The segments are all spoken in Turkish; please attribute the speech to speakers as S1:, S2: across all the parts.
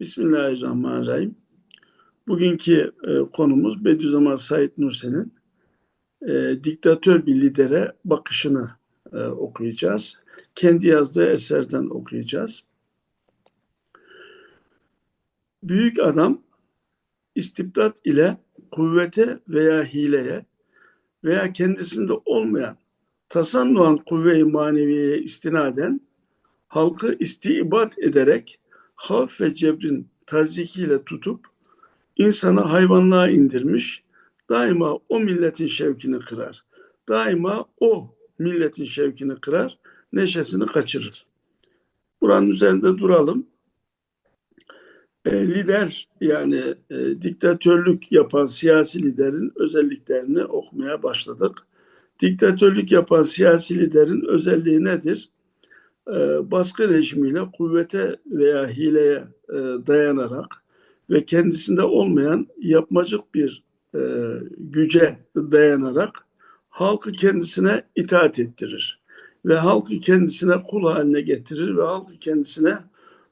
S1: Bismillahirrahmanirrahim. Bugünkü e, konumuz Bediüzzaman Said Nursi'nin e, diktatör bir lidere bakışını e, okuyacağız. Kendi yazdığı eserden okuyacağız. Büyük adam istibdat ile kuvvete veya hileye veya kendisinde olmayan tasannuan kuvve-i maneviyeye istinaden halkı istibat ederek havf ve cebrin tazikiyle tutup insanı hayvanlığa indirmiş, daima o milletin şevkini kırar. Daima o milletin şevkini kırar, neşesini kaçırır. Buranın üzerinde duralım. E, lider yani e, diktatörlük yapan siyasi liderin özelliklerini okumaya başladık. Diktatörlük yapan siyasi liderin özelliği nedir? E, baskı rejimiyle kuvvete veya hileye e, dayanarak ve kendisinde olmayan yapmacık bir e, güce dayanarak halkı kendisine itaat ettirir ve halkı kendisine kul haline getirir ve halkı kendisine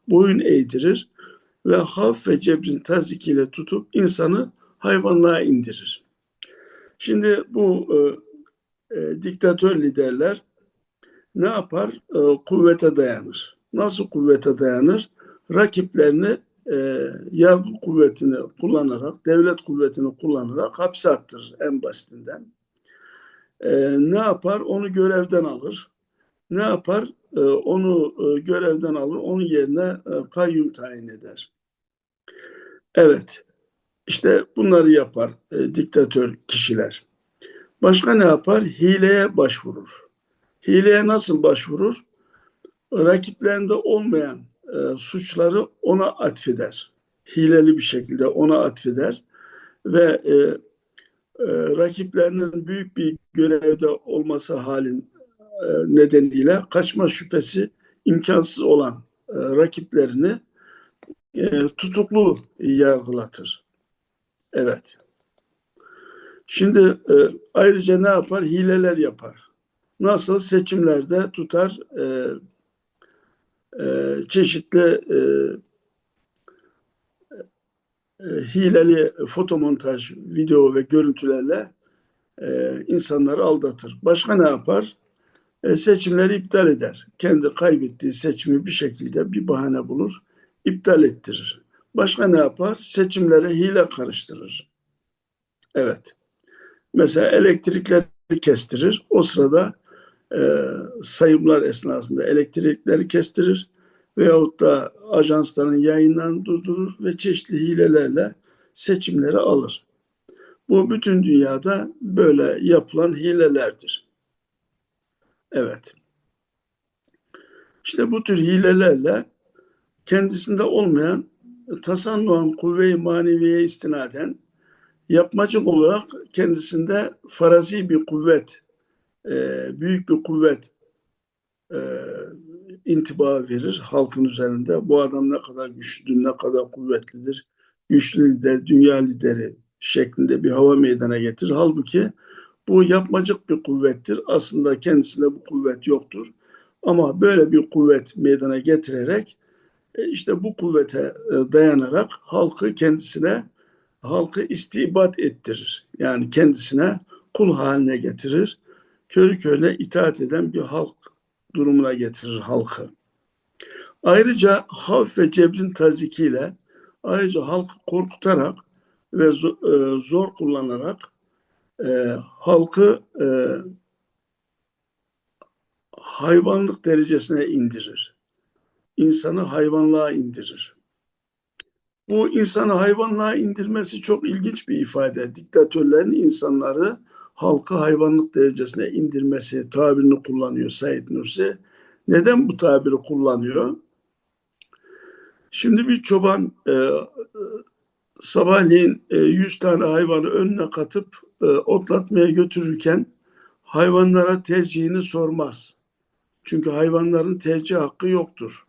S1: boyun eğdirir ve haf ve cebrin tazikiyle tutup insanı hayvanlığa indirir. Şimdi bu e, e, diktatör liderler ne yapar? E, kuvvete dayanır. Nasıl kuvvete dayanır? Rakiplerini e, yargı kuvvetini kullanarak, devlet kuvvetini kullanarak hapse attırır en basitinden. E, ne yapar? Onu görevden alır. Ne yapar? E, onu e, görevden alır, onun yerine e, kayyum tayin eder. Evet, işte bunları yapar e, diktatör kişiler. Başka ne yapar? Hileye başvurur. Hileye nasıl başvurur? Rakiplerinde olmayan e, suçları ona atfeder. Hileli bir şekilde ona atfeder ve e, e, rakiplerinin büyük bir görevde olması halin e, nedeniyle kaçma şüphesi imkansız olan e, rakiplerini e, tutuklu yargılatır. Evet. Şimdi e, ayrıca ne yapar? Hileler yapar. Nasıl seçimlerde tutar e, e, çeşitli e, e, hileli fotomontaj, video ve görüntülerle e, insanları aldatır. Başka ne yapar? E, seçimleri iptal eder. Kendi kaybettiği seçimi bir şekilde bir bahane bulur, iptal ettirir. Başka ne yapar? Seçimlere hile karıştırır. Evet. Mesela elektrikleri kestirir. O sırada e, sayımlar esnasında elektrikleri kestirir veyahut da ajansların yayınlarını durdurur ve çeşitli hilelerle seçimleri alır. Bu bütün dünyada böyle yapılan hilelerdir. Evet. İşte bu tür hilelerle kendisinde olmayan tasannuan kuvve-i maneviye istinaden yapmacık olarak kendisinde farazi bir kuvvet e, büyük bir kuvvet e, intiba verir halkın üzerinde. Bu adam ne kadar güçlüdür, ne kadar kuvvetlidir, güçlü lider, dünya lideri şeklinde bir hava meydana getirir. Halbuki bu yapmacık bir kuvvettir. Aslında kendisinde bu kuvvet yoktur. Ama böyle bir kuvvet meydana getirerek e, işte bu kuvvete e, dayanarak halkı kendisine halkı istibat ettirir. Yani kendisine kul haline getirir körü körüne itaat eden bir halk durumuna getirir halkı. Ayrıca havf ve cebrin tazikiyle ayrıca halkı korkutarak ve e, zor kullanarak e, halkı e, hayvanlık derecesine indirir. İnsanı hayvanlığa indirir. Bu insanı hayvanlığa indirmesi çok ilginç bir ifade. Diktatörlerin insanları halkı hayvanlık derecesine indirmesi tabirini kullanıyor Said Nursi. Neden bu tabiri kullanıyor? Şimdi bir çoban e, sabahleyin e, 100 tane hayvanı önüne katıp e, otlatmaya götürürken hayvanlara tercihini sormaz. Çünkü hayvanların tercih hakkı yoktur.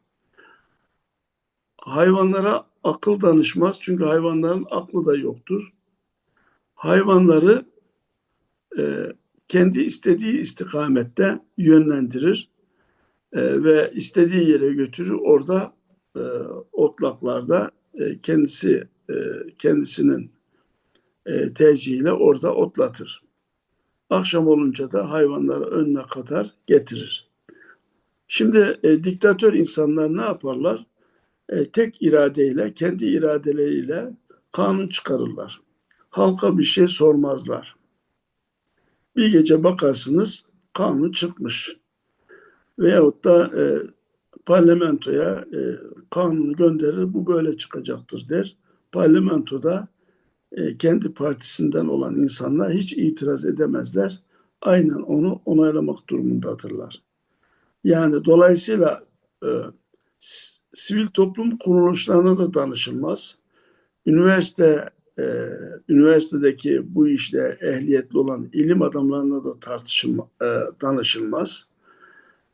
S1: Hayvanlara akıl danışmaz çünkü hayvanların aklı da yoktur. Hayvanları e, kendi istediği istikamette yönlendirir e, ve istediği yere götürür. Orada e, otlaklarda kendisi kendisinin tercihiyle orada otlatır. Akşam olunca da hayvanları önüne katar getirir. Şimdi e, diktatör insanlar ne yaparlar? E, tek iradeyle, kendi iradeleriyle kanun çıkarırlar. Halka bir şey sormazlar. Bir gece bakarsınız kanun çıkmış. Veyahut da e, parlamentoya e, kanunu gönderir, bu böyle çıkacaktır der. Parlamentoda e, kendi partisinden olan insanlar hiç itiraz edemezler. Aynen onu onaylamak durumundadırlar. Yani dolayısıyla e, sivil toplum kuruluşlarına da danışılmaz. Üniversite e, üniversitedeki bu işte ehliyetli olan ilim adamlarına da tartışılma, e, danışılmaz.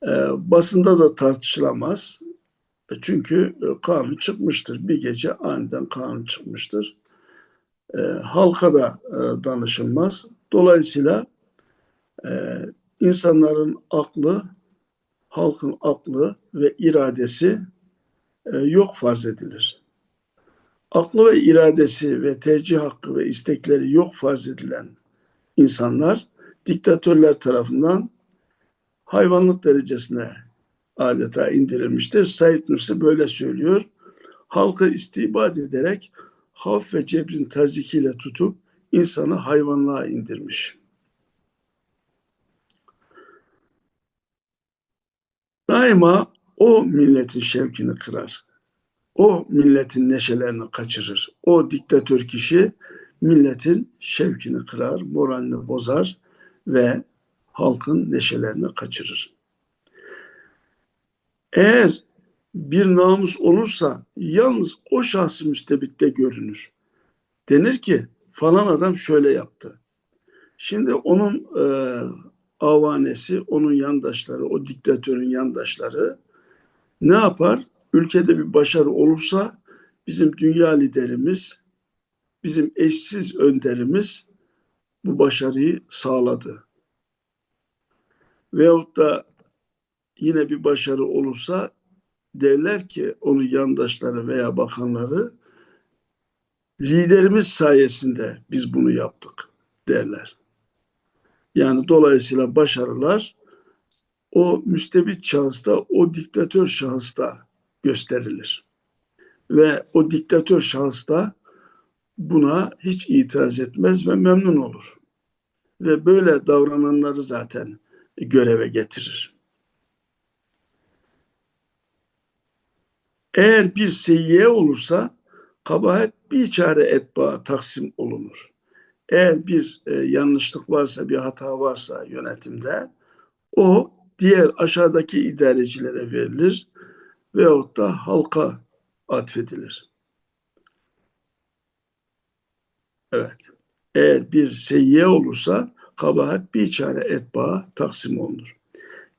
S1: E, basında da tartışılamaz. E, çünkü e, kanun çıkmıştır. Bir gece aniden kanun çıkmıştır. E, halka da e, danışılmaz. Dolayısıyla e, insanların aklı, halkın aklı ve iradesi e, yok farz edilir. Aklı ve iradesi ve tercih hakkı ve istekleri yok farz edilen insanlar diktatörler tarafından hayvanlık derecesine adeta indirilmiştir. Said Nursi böyle söylüyor. Halkı istibad ederek haf ve cebrin tazikiyle tutup insanı hayvanlığa indirmiş. Daima o milletin şevkini kırar. O milletin neşelerini kaçırır. O diktatör kişi milletin şevkini kırar, moralini bozar ve halkın neşelerini kaçırır. Eğer bir namus olursa yalnız o şahsı müstebitte görünür. Denir ki falan adam şöyle yaptı. Şimdi onun e, avanesi, onun yandaşları, o diktatörün yandaşları ne yapar? Ülkede bir başarı olursa bizim dünya liderimiz, bizim eşsiz önderimiz bu başarıyı sağladı. Veyahut da yine bir başarı olursa derler ki onun yandaşları veya bakanları liderimiz sayesinde biz bunu yaptık derler. Yani dolayısıyla başarılar o müstebit şahısta, o diktatör şahısta gösterilir. Ve o diktatör şahısta buna hiç itiraz etmez ve memnun olur. Ve böyle davrananları zaten göreve getirir. Eğer bir seyyiye olursa kabahat bir çare etba taksim olunur. Eğer bir e, yanlışlık varsa, bir hata varsa yönetimde o diğer aşağıdaki idarecilere verilir veyahut da halka atfedilir. Evet. Eğer bir seyyiye olursa kabahat bir çare etba taksim olunur.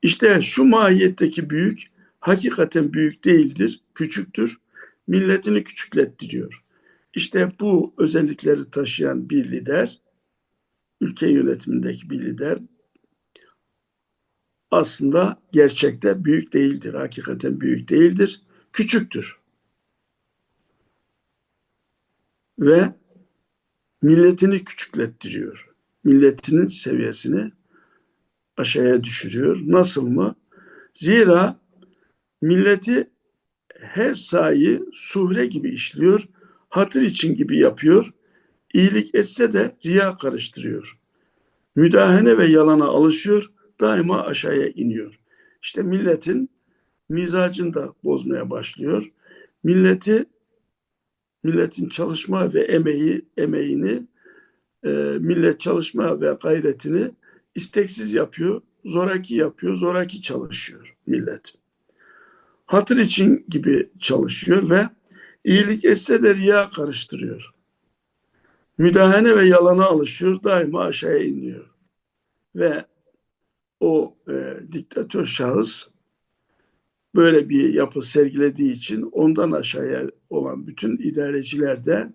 S1: İşte şu mahiyetteki büyük hakikaten büyük değildir, küçüktür. Milletini küçüklettiriyor. İşte bu özellikleri taşıyan bir lider, ülke yönetimindeki bir lider aslında gerçekte büyük değildir. Hakikaten büyük değildir. Küçüktür. Ve milletini küçüklettiriyor. Milletinin seviyesini aşağıya düşürüyor. Nasıl mı? Zira milleti her sayı suhre gibi işliyor, hatır için gibi yapıyor, iyilik etse de riya karıştırıyor. Müdahene ve yalana alışıyor, daima aşağıya iniyor. İşte milletin mizacını da bozmaya başlıyor. Milleti milletin çalışma ve emeği emeğini e, millet çalışma ve gayretini isteksiz yapıyor, zoraki yapıyor, zoraki çalışıyor millet. Hatır için gibi çalışıyor ve iyilik etse de riya karıştırıyor. Müdahane ve yalana alışıyor, daima aşağıya iniyor. Ve o e, diktatör şahıs böyle bir yapı sergilediği için ondan aşağıya olan bütün idareciler de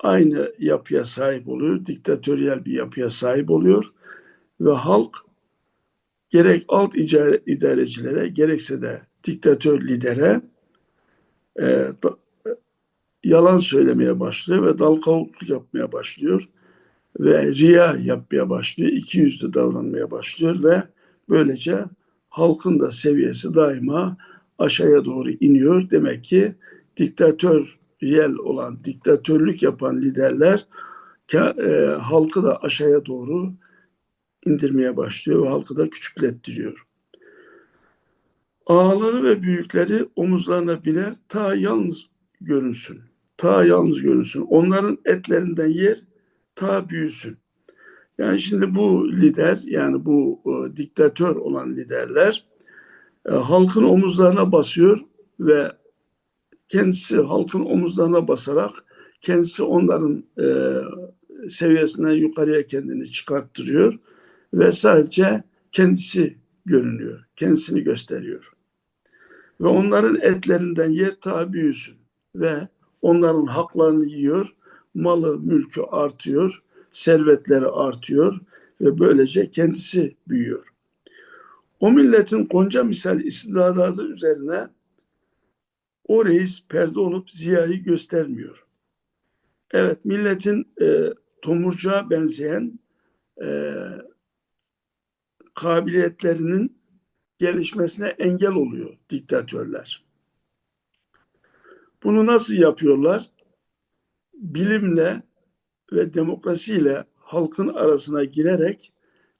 S1: aynı yapıya sahip oluyor. Diktatöryel bir yapıya sahip oluyor. Ve halk gerek alt idarecilere gerekse de diktatör lidere e, yalan söylemeye başlıyor ve dal kavukluk yapmaya başlıyor ve riya yapmaya başlıyor, iki yüzlü davranmaya başlıyor ve böylece halkın da seviyesi daima aşağıya doğru iniyor. Demek ki diktatöryel olan, diktatörlük yapan liderler e, halkı da aşağıya doğru indirmeye başlıyor ve halkı da küçüklettiriyor. Ağaları ve büyükleri omuzlarına biner, ta yalnız görünsün. Ta yalnız görünsün. Onların etlerinden yer, ta büyüsün. Yani şimdi bu lider, yani bu e, diktatör olan liderler e, halkın omuzlarına basıyor ve kendisi halkın omuzlarına basarak kendisi onların e, seviyesinden yukarıya kendini çıkarttırıyor ve sadece kendisi görünüyor, kendisini gösteriyor. Ve onların etlerinden yer ta büyüsün ve onların haklarını yiyor, malı, mülkü artıyor, servetleri artıyor ve böylece kendisi büyüyor. O milletin Gonca misal istidadı üzerine o reis perde olup ziyayı göstermiyor. Evet milletin e, tomurcuğa benzeyen e, kabiliyetlerinin gelişmesine engel oluyor diktatörler. Bunu nasıl yapıyorlar? Bilimle ve demokrasiyle halkın arasına girerek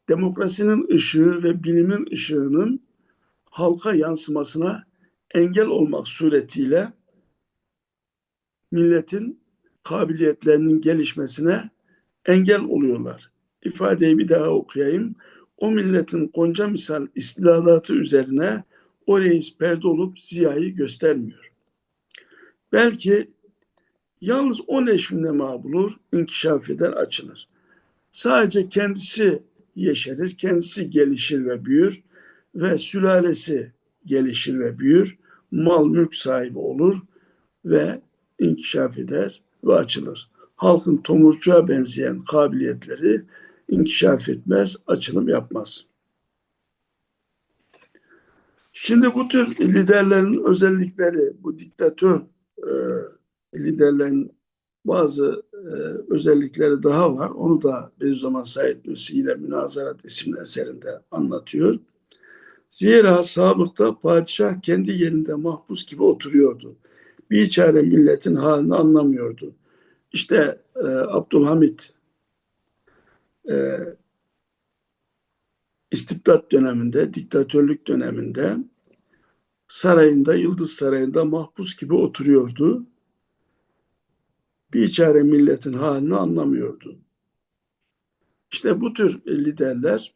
S1: demokrasinin ışığı ve bilimin ışığının halka yansımasına engel olmak suretiyle milletin kabiliyetlerinin gelişmesine engel oluyorlar. İfadeyi bir daha okuyayım. O milletin gonca misal istiladatı üzerine o reis perde olup ziyayı göstermiyor. Belki yalnız o neşvine bulur, inkişaf eder, açılır. Sadece kendisi yeşerir, kendisi gelişir ve büyür ve sülalesi gelişir ve büyür, mal mülk sahibi olur ve inkişaf eder ve açılır. Halkın tomurcuğa benzeyen kabiliyetleri inkişaf etmez, açılım yapmaz. Şimdi bu tür liderlerin özellikleri, bu diktatör e, liderlerin bazı e, özellikleri daha var. Onu da Bediüzzaman Said Nursi ile Münazarat isimli eserinde anlatıyor. Zira sabıkta padişah kendi yerinde mahpus gibi oturuyordu. Bir çare milletin halini anlamıyordu. İşte e, Abdülhamit e, istibdat döneminde, diktatörlük döneminde sarayında, Yıldız Sarayı'nda mahpus gibi oturuyordu. Bir çare milletin halini anlamıyordu. İşte bu tür liderler,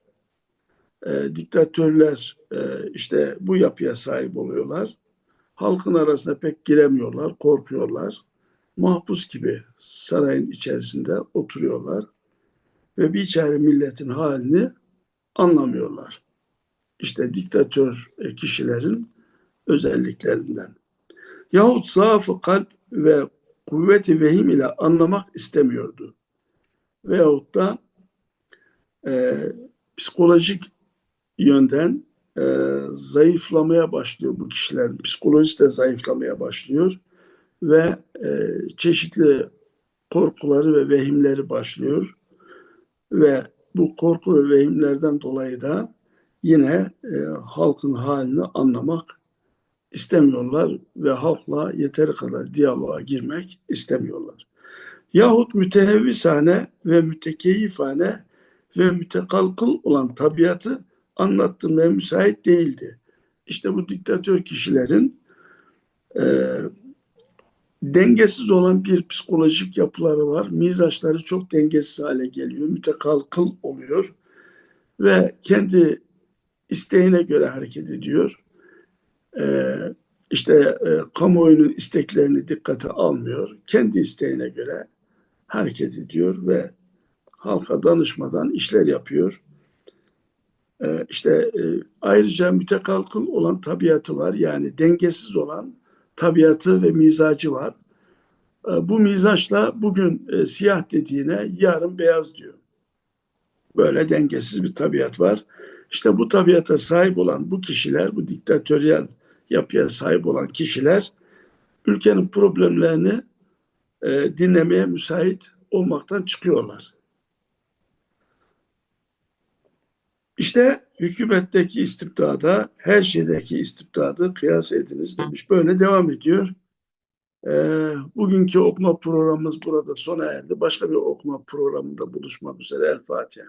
S1: e, diktatörler e, işte bu yapıya sahip oluyorlar. Halkın arasına pek giremiyorlar, korkuyorlar. Mahpus gibi sarayın içerisinde oturuyorlar ve bir çare milletin halini anlamıyorlar. İşte diktatör e, kişilerin özelliklerinden. Yahut zaafı kalp ve kuvveti vehim ile anlamak istemiyordu. Veyahut da e, psikolojik yönden e, zayıflamaya başlıyor bu kişiler. Psikolojisi de zayıflamaya başlıyor ve e, çeşitli korkuları ve vehimleri başlıyor ve bu korku ve vehimlerden dolayı da yine e, halkın halini anlamak istemiyorlar ve halkla yeteri kadar diyaloğa girmek istemiyorlar. Yahut mütehevvisane ve mütekeyifane ve mütekalkıl olan tabiatı anlattırmaya müsait değildi. İşte bu diktatör kişilerin e, dengesiz olan bir psikolojik yapıları var. Mizaçları çok dengesiz hale geliyor, mütekalkıl oluyor ve kendi isteğine göre hareket ediyor. Ee, işte e, kamuoyunun isteklerini dikkate almıyor. Kendi isteğine göre hareket ediyor ve halka danışmadan işler yapıyor. Ee, işte e, ayrıca mütekalkıl olan tabiatı var. Yani dengesiz olan tabiatı ve mizacı var. Ee, bu mizaçla bugün e, siyah dediğine yarın beyaz diyor. Böyle dengesiz bir tabiat var. İşte bu tabiata sahip olan bu kişiler, bu diktatöryel yapıya sahip olan kişiler ülkenin problemlerini e, dinlemeye müsait olmaktan çıkıyorlar. İşte hükümetteki istibdada her şeydeki istibdadı kıyas ediniz demiş. Böyle devam ediyor. Ee, bugünkü okuma programımız burada sona erdi. Başka bir okuma programında buluşmak üzere. El Fatiha.